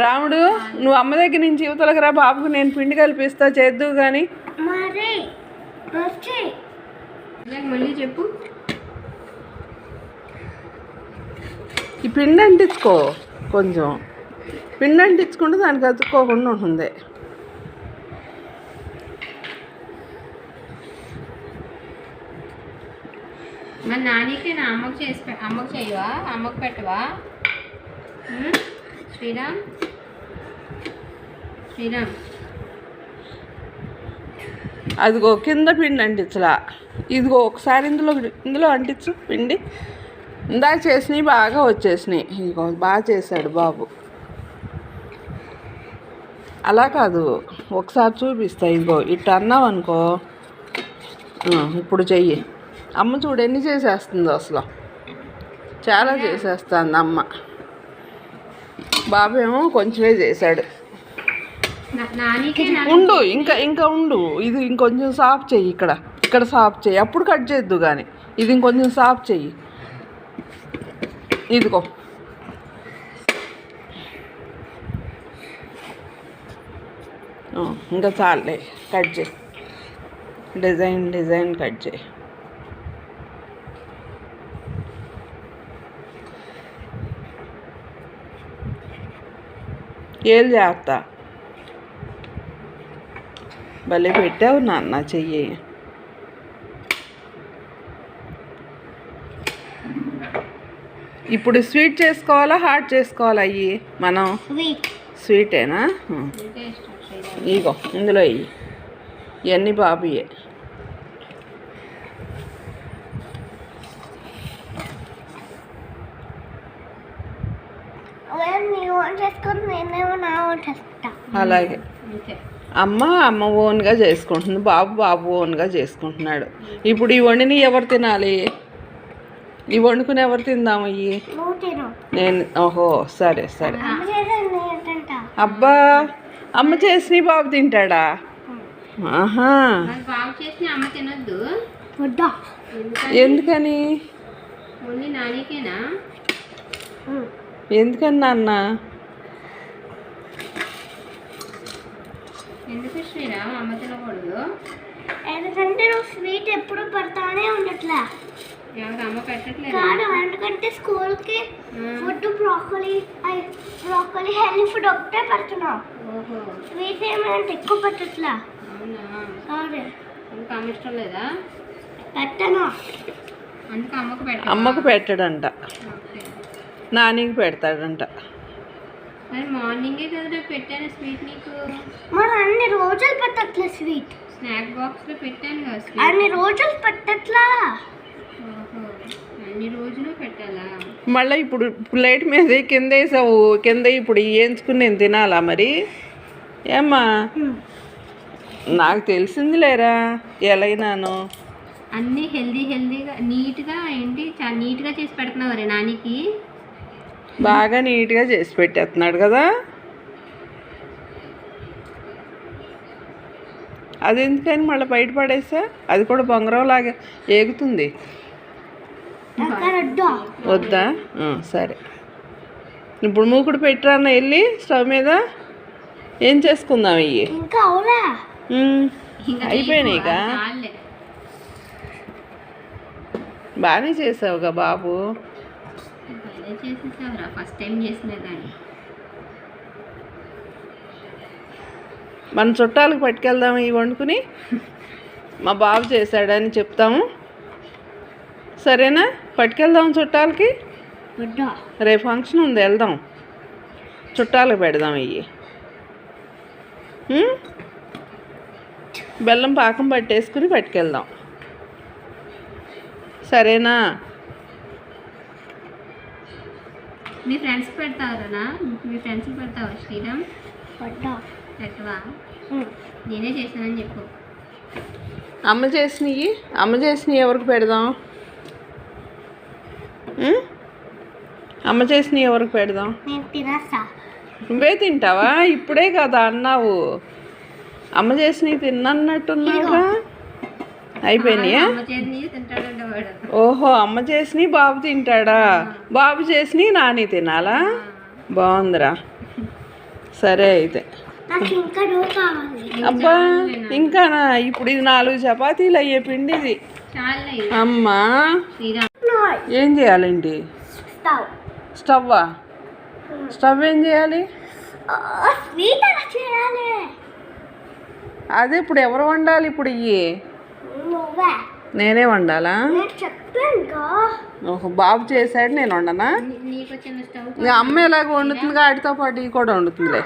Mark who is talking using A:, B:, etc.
A: రాముడు నువ్వు అమ్మ దగ్గర నుంచి యువతలకు రా బాబుకు నేను పిండి కల్పిస్తా చేద్దు కానీ
B: మళ్ళీ చెప్పు.
A: ఈ పిండి అంటించుకో కొంచెం. పిండి అంటించుకుంటే దానికి అతుక్కోకుండా ఉంటుంది.
B: మరి నానికి నా అమ్మకు చేసి అమ్మకు చేయవా? అమ్మకు పెట్టవా? శ్రీరామ్ శ్రీరామ్
A: అదిగో కింద పిండి అంటించలా. ఇదిగో ఒకసారి ఇందులో ఇందులో అంటించు పిండి. ఇందాక చేసినవి బాగా వచ్చేసినాయి. ఇదిగో బాగా చేశాడు బాబు. అలా కాదు ఒకసారి చూపిస్తా ఇదిగో ఇట్లా అన్నావు అనుకో. ఇప్పుడు చెయ్యి. అమ్మ చూడు ఎన్ని చేసేస్తుందో అసలు? చాలా చేసేస్తుంది అమ్మ. బాబు ఏమో కొంచెమే చేశాడు. ఉండు ఇంకా ఇంకా ఉండు. ఇది ఇంకొంచెం సాఫ్ చెయ్యి ఇక్కడ. ఇక్కడ సాఫ్ చెయ్యి. అప్పుడు కట్ చేద్దు కానీ ఇది ఇంకొంచెం సాఫ్ చెయ్యి. ఇదిగో. ఇంకా చాలే. కట్ చేయి. డిజైన్ డిజైన్ కట్ చేయి. ఏళ్ళు జాగ్రత్త భలే పెట్టావు నాన్న చెయ్యి. ఇప్పుడు స్వీట్ చేసుకోవాలా హాట్ చేసుకోవాలా అయ్యి? మనం?
C: స్వీట్.
A: స్వీటేనా? ఇగో ఇందులో ఇవన్నీ బాబుయే.
C: చేసుకొని నేనేమో నా ఓన్ చేసుకుంటా.
A: అలాగే. అమ్మ అమ్మ ఓన్గా చేసుకుంటుంది. బాబు బాబు ఓన్గా చేసుకుంటున్నాడు. ఇప్పుడు ఈ వండిని ఎవరు తినాలి? ఈ వండుకుని ఎవరు తిందాం అయ్యి?
C: నువ్వు తిను.
A: నేను ఓహో సరే సరే. అబ్బా అమ్మ చేసి బాబు తింటాడా? ఆహా.
B: చేసిన ఎందుకని?
A: ఎందుకని?
B: ఓన్లీ నానికేనా?
A: ఎందుకని నాన్న?
B: ఎందుకు శ్రీరామ్ అమ్మ తినకూడదు?
C: ఎందుకంటే నువ్వు స్వీట్ ఎప్పుడు పెడతానే ఉండట్లే.
B: ఎవరు అమ్మ పెట్టట్లేదు?
C: కాదు ఎందుకంటే స్కూల్కి food broccoli broccoli healthy food ఒకటే పెడుతున్నావు స్వీట్ ఏమంటే ఎక్కువ పెట్టట్లే.
B: అందుకు అమ్మ ఇష్టం లేదా?
C: పెట్టను.
B: అందుకు అమ్మకు పెట్ట
A: అమ్మకు పెట్టడంట. నానికి పెడతాడంట.
B: మరి మార్నింగే కదా రేపు పెట్టాను స్వీట్ నీకు?
C: మరి అన్ని రోజులు పెట్టట్లే స్వీట్.
B: స్నాక్ బాక్స్లో పెట్టాను కదా స్వీట్.
C: అన్ని రోజులు పెట్టట్లా?
B: ఓహో అన్ని రోజులు పెట్టాలా?
A: మళ్ళీ ఇప్పుడు ప్లేట్ మీద కింద వేసావు కింద ఇప్పుడు వేయించుకుని నేను తినాలా మరి? ఏమ్మా? నాకు తెలిసింది లేరా ఎలాగినాను
B: అన్నీ హెల్దీ హెల్దీగా నీట్గా ఏంటి చాలా నీట్గా చేసి పెడుతున్నావు రే నానికి?
A: బాగా నీట్గా చేసి పెట్టేస్తున్నాడు కదా? అది ఎందుకని మళ్ళీ బయట పడేసా? అది కూడా బొంగరం లాగా ఏగుతుంది.
C: అక్కడ వద్దా?
A: సరే. ఇప్పుడు మూకుడు పెట్టరాన్న వెళ్ళి స్టవ్ మీద? ఏం చేసుకుందాం ఇవి
C: ఇంకా అవునా?
B: ఇంకా
A: అయిపోయినాయిగా బాగానే చేసావుగా బాబు.
B: భలే చేసేసావురా ఫస్ట్ టైం చేసిన దాన్ని
A: మన చుట్టాలకు పట్టుకెళ్దాం ఇవి వండుకుని మా బాబు చేశాడని చెప్తాము. సరేనా? పట్టుకెళ్దాం చుట్టాలకి? రేపు ఫంక్షన్ ఉంది వెళ్దాం. చుట్టాలకు పెడదాం ఇవి. బెల్లం పాకం పట్టేసుకుని పట్టుకెళ్దాం. సరేనా?
B: మీ ఫ్రెండ్స్కి పెడతావురా మీ ఫ్రెండ్స్కి పెడతావా శ్రీరామ్? పెట్టవా నేనే చేశానని చెప్పు.
A: అమ్మ చేసినవి అమ్మ చేసినవి ఎవరికి పెడదాం? అమ్మ చేసినవి ఎవరికి పెడదాం? నువ్వే తింటావా? ఇప్పుడే కదా అన్నావు. అమ్మ చేసినవి తిన్నట్టున్నావుగా అయిపోయినాయా? ఓహో అమ్మ చేసినవి బాబు తింటాడా? బాబు చేసినవి నాని తినాలా? బాగుందిరా. సరే అయితే. అబ్బా ఇంకా ఇప్పుడు ఇది నాలుగు చపాతీలు అయ్యే పిండి ఇది. అమ్మా. ఏం చేయాలండి?
C: స్టవ్.
A: స్టవ్వా? స్టవ్ ఏం చేయాలి? అదే ఇప్పుడు ఎవరు వండాలి ఇప్పుడు ఇవి నేనే వండాలా? ఓహో బాబు చేశాడు నేను వండనా? అమ్మ ఎలాగ వండుతుంది వాటితో పాటు ఇవి కూడా వండుతుందిలే.